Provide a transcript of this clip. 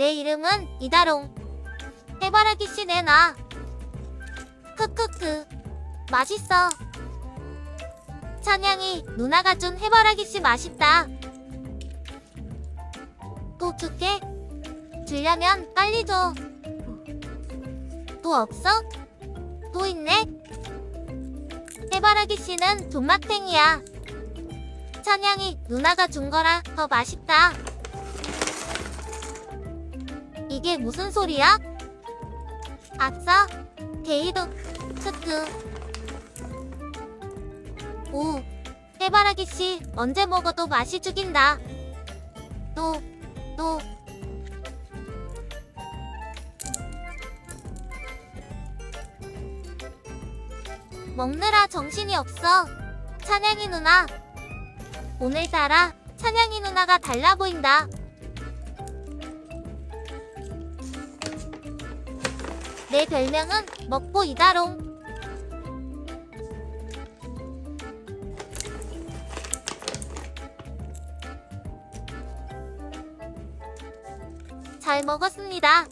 내 이름은 이다롱. 해바라기 씨 내놔. 크크크. 맛있어. 찬양이 누나가 준 해바라기 씨 맛있다. 또 줄게. 주려면 빨리 줘. 또 없어? 또 있네? 해바라기 씨는 존맛탱이야. 찬양이 누나가 준 거라 더 맛있다. 이게 무슨 소리야? 아싸, 데이도, 크크. 오, 해바라기 씨 언제 먹어도 맛이 죽인다. 또, 또. 먹느라 정신이 없어. 찬양이 누나. 오늘따라 찬양이 누나가 달라 보인다. 내 별명은 먹보 이다롱. 잘 먹었습니다.